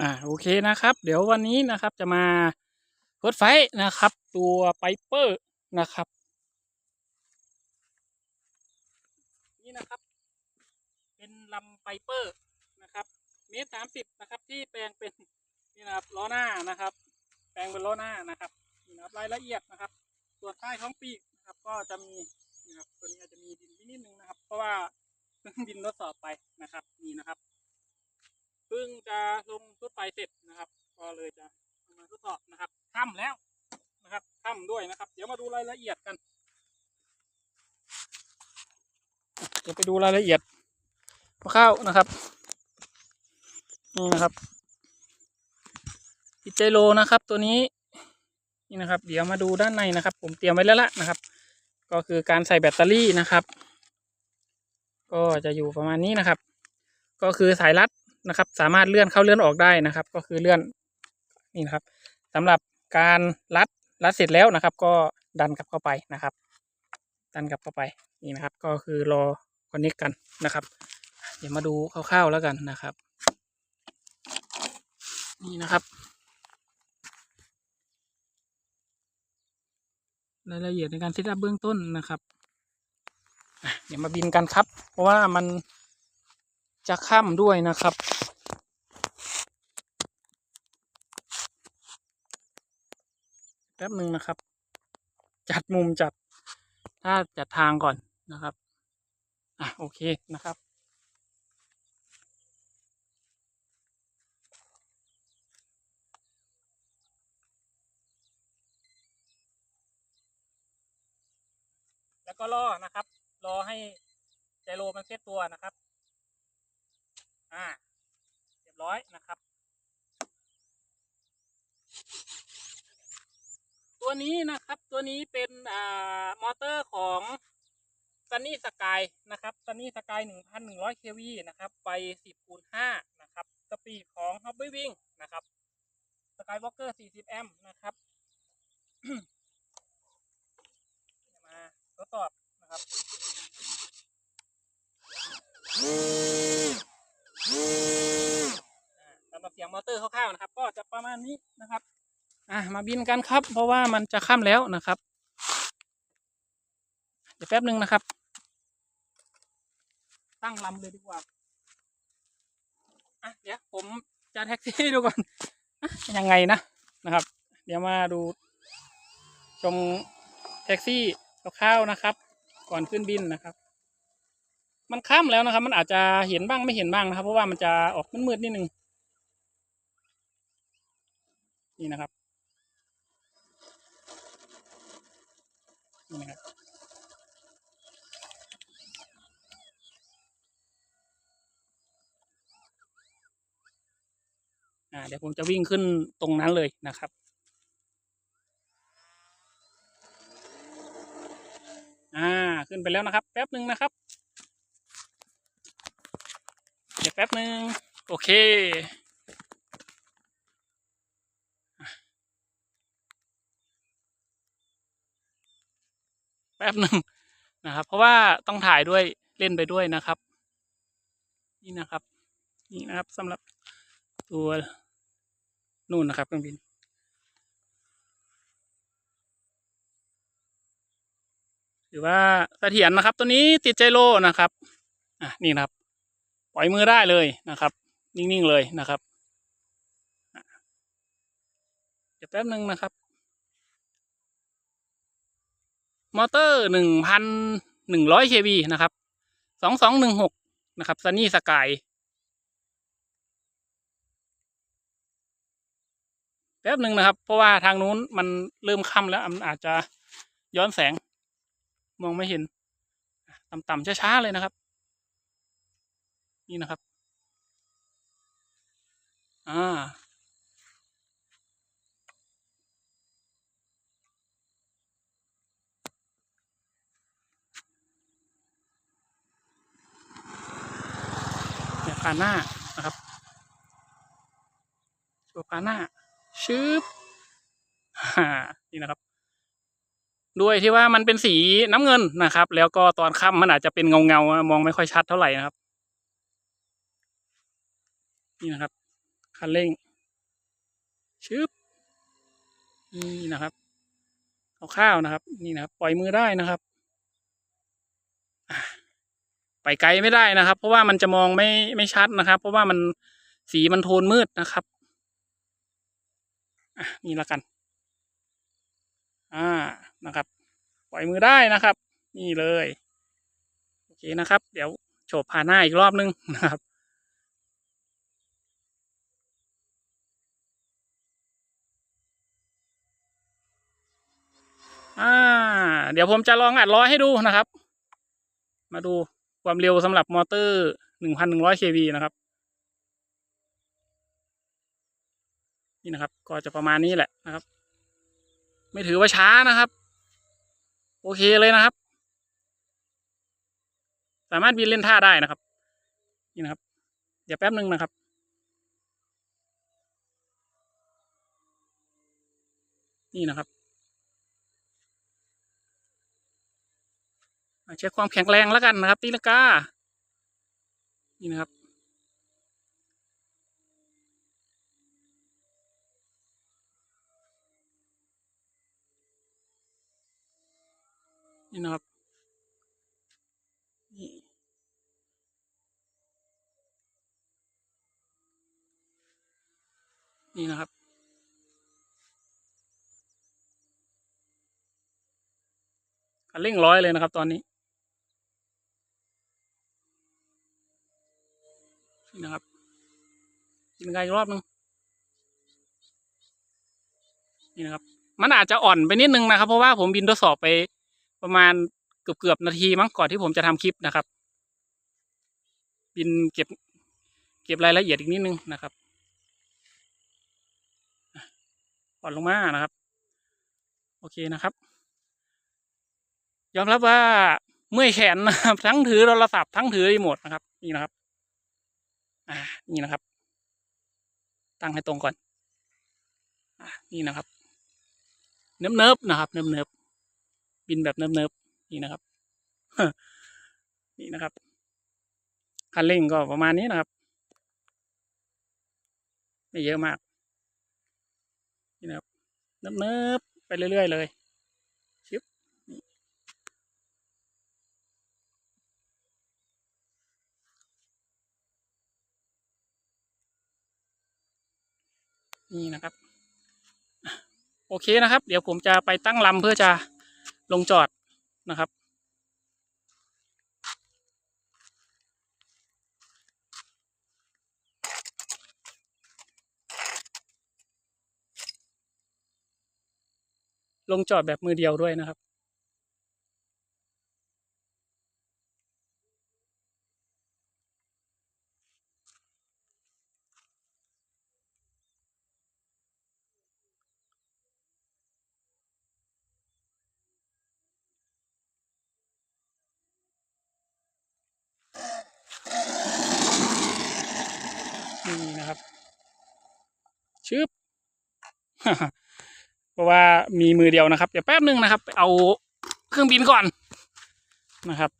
อ่าโอเคนะครับ เดี๋ยววันนี้นะครับจะมาทดไฟนะครับ ตัวไปเปอร์นะครับ นี่นะครับ เป็นลำไปเปอร์นะครับเมตรสามสิบนะครับ ที่แปลงเป็นนี่นะครับล้อหน้านะครับ แปลงเป็นล้อหน้านะครับนี่นะครับรายละเอียดนะครับ ส่วนใต้ท้องปีกนะครับ ก็จะมีนี่นะครับตัวนี้อาจจะมีดินนิดนึงนะครับ เพราะว่าเพิ่งบินทดสอบไปนะครับนี่นะครับ พิ่งจะลงทุดไฟเสร็จนะครับ ก็เลยจะมาทดสอบนะครับค่ำแล้วนะครับค่ำด้วยนะครับ เดี๋ยวมาดูรายละเอียดกัน เดี๋ยวไปดูรายละเอียดคร่าวนะครับนี่นะครับอิจโลนะครับ ตัวนี้นี่นะครับ เดี๋ยวมาดูด้านในนะครับ ผมเตรียมไว้แล้วละนะครับ ก็คือการใส่แบตเตอรี่นะครับ ก็จะอยู่ประมาณนี้นะครับ ก็คือสายรัด นะครับ สามารถเลื่อนเข้าเลื่อนออกได้นะครับ ก็คือเลื่อนนี่นะครับสำหรับการรัดรัดเสร็จแล้วนะครับ ก็ดันกลับเข้าไปนะครับ ดันกลับเข้าไปนี่นะครับ ก็คือรอคอนเนคกันนะครับ เดี๋ยวมาดูคร่าวๆแล้วกันนะครับ นี่นะครับรายละเอียดในการเซตอัพเบื้องต้นนะครับเดี๋ยวมาบินกันครับ เพราะว่ามันจะค่ำด้วยนะครับ แป๊บหนึ่งนะครับ จัดมุมจัด ถ้าจัดทางก่อนนะครับ อะโอเคนะครับแล้วก็รอนะครับ รอให้ไจโรมันเซตตัวนะครับ อ่า เรียบร้อยนะครับ นี้นะครับ ตัวนี้เป็นอ่ามอเตอร์ของ Sunny Sky นะครับ Sunny Sky 1,100 kV นหนึ่งร้อยเควีนะครับไฟ10คูณ5นะครับ สปีดของ Hobby Wing นะครับ Skywalker 40แอมป์นะครับมาทดสอบนะครับอ่าสำหรับเสียงมอเตอร์คร่าวๆนะครับ ก็จะประมาณนี้นะครับ อะมาบินกันครับ เพราะว่ามันจะค่ำแล้วนะครับ เดี๋ยวแป๊บหนึ่งนะครับ ตั้งลำเลยดีกว่าอะเดี๋ยวผมจะแท็กซี่ดูก่อนอะยังไงนะนะครับ เดี๋ยวมาดู ชมแท็กซี่คร่าวๆนะครับ ก่อนขึ้นบินนะครับ มันค่ำแล้วนะครับ มันอาจจะเห็นบ้างไม่เห็นบ้างนะครับ เพราะว่ามันจะออกมืดๆนิดนึงนี่นะครับ นี่นะครับ่าเดี๋ยวผมจะวิ่งขึ้นตรงนั้นเลยนะครับอ่าขึ้นไปแล้วนะครับ แป๊บหนึ่งนะครับ เดี๋ยวแป๊บหนึ่งโอเค ป๊บหนึ่งนะครับ เพราะว่าต้องถ่ายด้วยเล่นไปด้วยนะครับ นี่นะครับ นี่นะครับสำหรับตัวนู่นนะครับเครื่องบินถือว่าเสถียรนะครับ ตัวนี้ติดใจโลนะครับอะนี่นะครับ ปล่อยมือได้เลยนะครับ นิ่งๆเลยนะครับเดี๋ยวแป๊บหนึ่งนะครับ มอเตอร์หนึ่งพันหนึ่งร้อยเควีนะครับสองสองหนึ่งหกนะครับซันนี่สกายแป๊บหนึ่งนะครับ เพราะว่าทางนู้นมันเริ่มค่ำแล้วมันอาจจะย้อนแสง มองไม่เห็น ต่ำๆช้าๆเลยนะครับ นี่นะครับ อ่า เนี่ยพาหน้านะครับตัวพาหน้าชืบฮ่านี่นะครับ ด้วยที่ว่ามันเป็นสีน้ำเงินนะครับ แล้วก็ตอนค่ำมันอาจจะเป็นเงาเงาๆมองไม่ค่อยชัดเท่าไหร่นะครับ นี่นะครับคันเร่งชึบนี่นะครับคร่าวๆนะครับ นี่นะครับ ปล่อยมือได้นะครับ ไปไกลไม่ได้นะครับ เพราะว่ามันจะมองไม่ไม่ชัดนะครับ เพราะว่ามันสีมันโทนมืดนะครับอะนี่ละกัน อ่านะครับ ปล่อยมือได้นะครับ นี่เลย โอเคนะครับ เดี๋ยวโฉบผ่านหน้าอีกรอบนึงนะครับอ่า เดี๋ยวผมจะลองอัดร้อยให้ดูนะครับ มาดู ความเร็วสำหรับมอเตอร์หนึ่งพันหนึ่งร้อยเควีนะครับ นี่นะครับ ก็จะประมาณนี้แหละนะครับ ไม่ถือว่าช้านะครับ โอเคเลยนะครับ สามารถบินเล่นท่าได้นะครับ นี่นะครับ เดี๋ยวแป๊บหนึ่งนะครับนี่นะครับ เช็คความแข็งแรงแล้วกันนะครับ ตีลังกา นี่นะครับ นี่นะครับนี่นี่นะครับคันเร่งร้อยเลยนะครับตอนนี้ นี่นะครับกินไงอีกรอบนึงนี่นะครับ มันอาจจะอ่อนไปนิดนึงนะครับ เพราะว่าผมบินทดสอบไปประมาณเกือบเกือบนาทีมั้งก่อนที่ผมจะทำคลิปนะครับ บินเก็บ เก็บรายละเอียดอีกนิดนึงนะครับอ่อนลงมานะครับ โอเคนะครับ ยอมรับว่าเมื่อยแขนนะครับ ทั้งถือโทรศัพท์ทั้งถือรีโมทนะครับ นี่นะครับ อ่านี่นะครับ ตั้งให้ตรงก่อนอ่านี่นะครับ เนิบเนิบๆนะครับ เนิบเนิบๆบินแบบเนิบเนิบๆนี่นะครับนี่นะครับคันเร่งก็ประมาณนี้นะครับ ไม่เยอะมาก นี่นะครับเนิบเนิบๆไปเรื่อยๆเลย นี่นะครับ โอเคนะครับ เดี๋ยวผมจะไปตั้งลำเพื่อจะลงจอดนะครับ ลงจอดแบบมือเดียวด้วยนะครับ นี่นะครับชึบเพราะว่ามีมือเดียวนะครับ เดี๋ยวแป๊บหนึ่งนะครับ เอาเครื่องบินก่อนนะครับ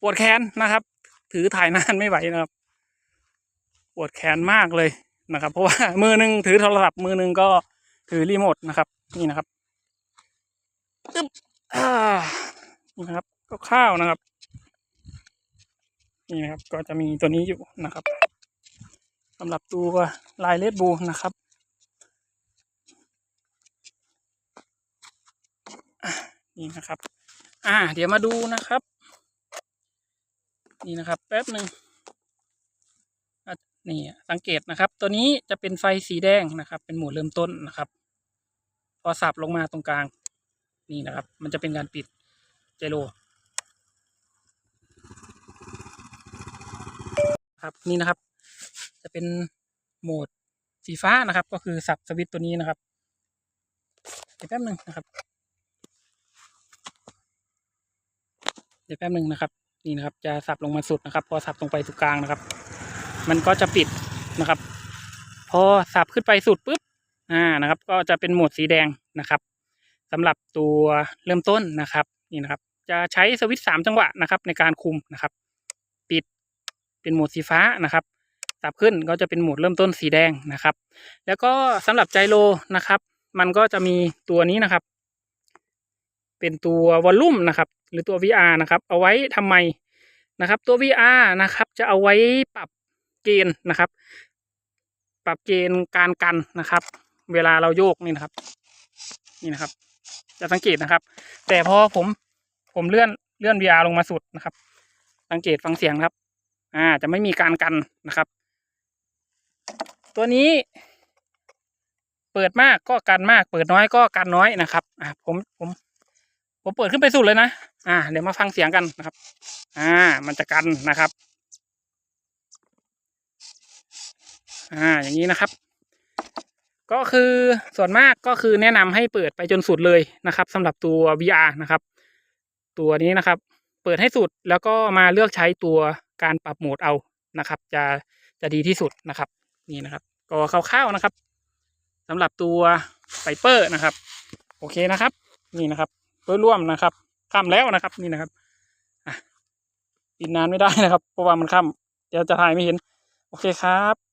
ปวดแขนนะครับ ถือถ่ายนานไม่ไหวนะครับ ปวดแขนมากเลยนะครับ เพราะว่ามือหนึ่งถือโทรศัพท์มือหนึ่งก็ถือรีโมทนะครับ นี่นะครับอึ๊บอ่านี่นะครับก็ข้าวนะครับ นี่นะครับ ก็จะมีตัวนี้อยู่นะครับสำหรับตัวลายเลดบูนะครับนี่นะครับ อ่า เดี๋ยวมาดูนะครับ นี่นะครับ แป๊บหนึ่งนี่สังเกตนะครับ ตัวนี้จะเป็นไฟสีแดงนะครับ เป็นหมดเริ่มต้นนะครับ พอสับลงมาตรงกลาง นี่นะครับ มันจะเป็นการปิดเจโร ครับนี่นะครับ จะเป็นโหมดสีฟ้านะครับ ก็คือสับสวิตตัวนี้นะครับเดี๋ยวแป๊บหนึ่งนะครับ เดี๋ยวแป๊บหนึ่งนะครับ นี่นะครับ จะสับลงมาสุดนะครับ พอสับลงไปตรงกลางนะครับ มันก็จะปิดนะครับ พอสับขึ้นไปสุดปุ๊บอ่านะครับ ก็จะเป็นโหมดสีแดงนะครับสำหรับตัวเริ่มต้นนะครับ นี่นะครับ จะใช้สวิตช์สามจังหวะนะครับ ในการคุมนะครับ เป็นโหมดสีฟ้านะครับสับขึ้นก็จะเป็นโหมดเริ่มต้นสีแดงนะครับ แล้วก็สำหรับไจโรนะครับ มันก็จะมีตัวนี้นะครับ เป็นตัววอลลุ่มนะครับ หรือตัว VR นะครับ เอาไว้ทำไมนะครับ ตัว VR นะครับ จะเอาไว้ปรับเกณฑ์นะครับ ปรับเกณฑ์การกันนะครับ เวลาเราโยกนี่นะครับ นี่นะครับ จะสังเกตนะครับ แต่พอผมผมเลื่อนเลื่อน VR ลงมาสุดนะครับ สังเกตฟังเสียงครับ อ่า จะไม่มีการกันนะครับ ตัวนี้ เปิดมากก็กันมาก เปิดน้อยก็กันน้อยนะครับ อ่าผมผม ผมเปิดขึ้นไปสุดเลยนะ อ่า เดี๋ยวมาฟังเสียงกันนะครับ อ่า มันจะกันนะครับ อ่า อย่างนี้นะครับ ก็คือส่วนมากก็คือแนะนำให้เปิดไปจนสุดเลยนะครับสำหรับตัว VR นะครับ ตัวนี้นะครับ เปิดให้สุดแล้วก็มาเลือกใช้ตัว การปรับโหมดเอานะครับ จะจะดีที่สุดนะครับ นี่นะครับ ก็คร่าวๆนะครับสำหรับตัวไฟเปอร์นะครับ โอเคนะครับ นี่นะครับโดยรวมนะครับค่ำแล้วนะครับ นี่นะครับอะปิดนานไม่ได้นะครับ เพราะว่ามันค่ำเดี๋ยวจะถ่ายไม่เห็น โอเคครับ